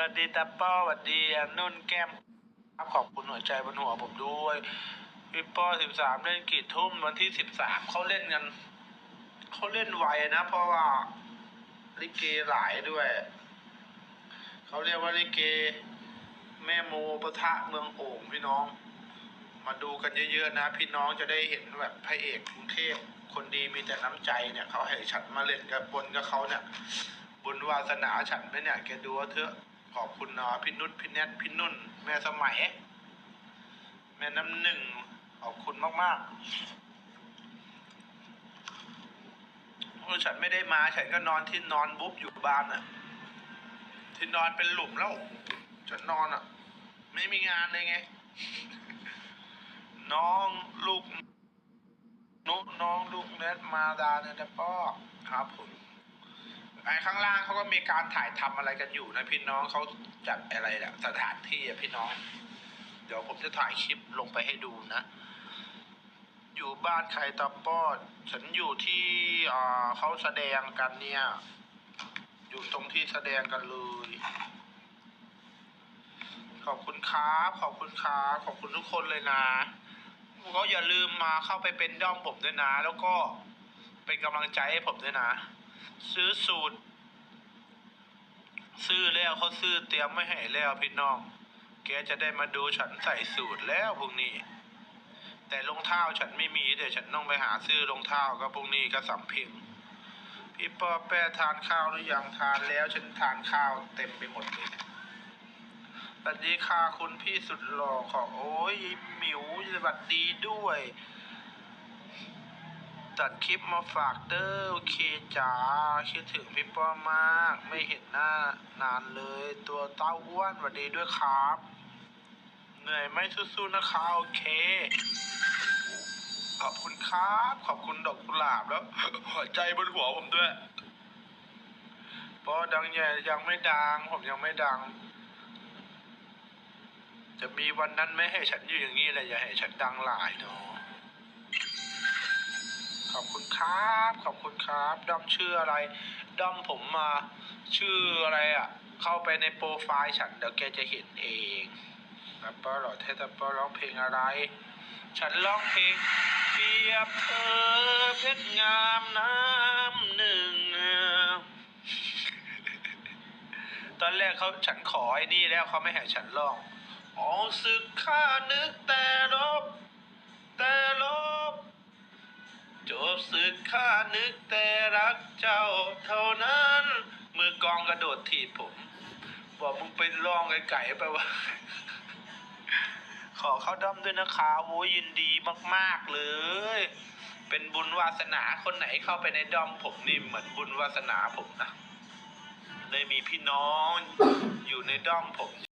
วัสดีตาป้อสวัสดีอนุ่นแก้มครับขอบคุณหัวใจบนหัวผมด้วยพี่ป้อสิบสามเล่นกี่ทุ่มวันที่สิบสามเขาเล่นกันเขาเล่นไวนะ เพราะว่าลิเกหลายด้วย เขาเรียกว่าลิเก แม่โมปะทะเมืองโอ่งพี่น้อง มาดูกันเยอะๆนะ พี่น้องจะได้เห็นแบบพระเอกกรุงเทพคนดีมีแต่น้ำใจเนี่ยเขาให้ฉันมาเล่นกับบนกับเขาเนี่ยบุญวาสนาฉันไหมเนี่ยแกดูว่าเถอะ ขอบคุณนะพี่นุชพี่แนทพี่นุ่น แม่สมัย แม่น้ำหนึ่งขอบคุณมากๆโอ้ฉันไม่ได้มาฉันก็นอนที่นอนบุ๊บอยู่บ้านน่ะ ที่นอนเป็นหลุมแล้วฉันนอนอะ ไม่มีงานเลยไง น้องลูกนุน้องลูกเน็ตมาดาเนี่ยแต่ป้อครับผม ไอ้ข้างล่างเขาก็มีการถ่ายทำอะไรกันอยู่นะพี่น้องเขาจัดอะไรแหละสถานที่อะพี่น้อง เดี๋ยวผมจะถ่ายคลิปลงไปให้ดูนะ อยู่บ้านใครตาป้อฉันอยู่ที่อ่าเขาแสดงกันเนี่ย อยู่ตรงที่แสดงกันเลย ขอบคุณครับขอบคุณครับขอบคุณทุกคนเลยนะก็อย่าลืมมาเข้าไปเป็นด้อมผมด้วยนะ แล้วก็เป็นกำลังใจให้ผมด้วยนะ ซื้อสูตร ซื้อแล้วเขาซื้อเตรียมไม่ให้แล้วพี่น้อง แกจะได้มาดูฉันใส่สูตรแล้วพรุ่งนี้ แต่รองเท้าฉันไม่มีเดี๋ยวฉันต้องไปหาซื้อรองเท้าก็พรุ่งนี้ก็สำเพ็งพี่ปอแปรทานข้าวหรือยังทานแล้วฉันทานข้าวเต็มไปหมดเลยสวัสดีค่ะคุณพี่สุดหล่อขอโอ้ยหมิวสวัสดีด้วย ตัดคลิปมาฝากเด้อโอเคจ้าคิดถึงพี่ป้อมาก ไม่เห็นหน้านานเลย ตัวเต้าอ้วนสวัสดีด้วยครับ เหนื่อยไหมสู้ๆนะคะโอเค ขอบคุณครับ ขอบคุณดอกกุหลาบแล้วหัวใจบนหัวผมด้วยเพราะดังใหญ่ยังไม่ดัง ผมยังไม่ดัง จะมีวันนั้นไม่ให้ฉันอยู่อย่างนี้เลยอย่าให้ฉันดังหลายเนาะ ขอบคุณครับ ขอบคุณครับด้อมชื่ออะไรด้อมผมมาชื่ออะไรอะ เข้าไปในโปรไฟล์ฉันเดี๋ยวแกจะเห็นเองแล้วป้าหล่อเทตป้าร้องเพลงอะไร ฉันร้องเพลงเปรียบเธอเพชรงามน้ำหนึ่ง ตอนแรกเขาฉันขอไอ้นี่แล้วเขาไม่ให้ฉันร้องออกศึกข้านึกแต่ลบแต่ลบ บศึกข้านึกแต่รักเจ้าเท่านั้น มือกองกระโดดถีบผม บอกมึงไปร้องไก่ๆไปว่าขอเข้าด้อมด้วยนะคะโว้ยยินดีมาก ๆ เลย เป็นบุญวาสนาคนไหนเข้าไปในด้อมผมนี่เหมือนบุญวาสนาผมนะเลยมีพี่น้องอยู่ในด้อมผม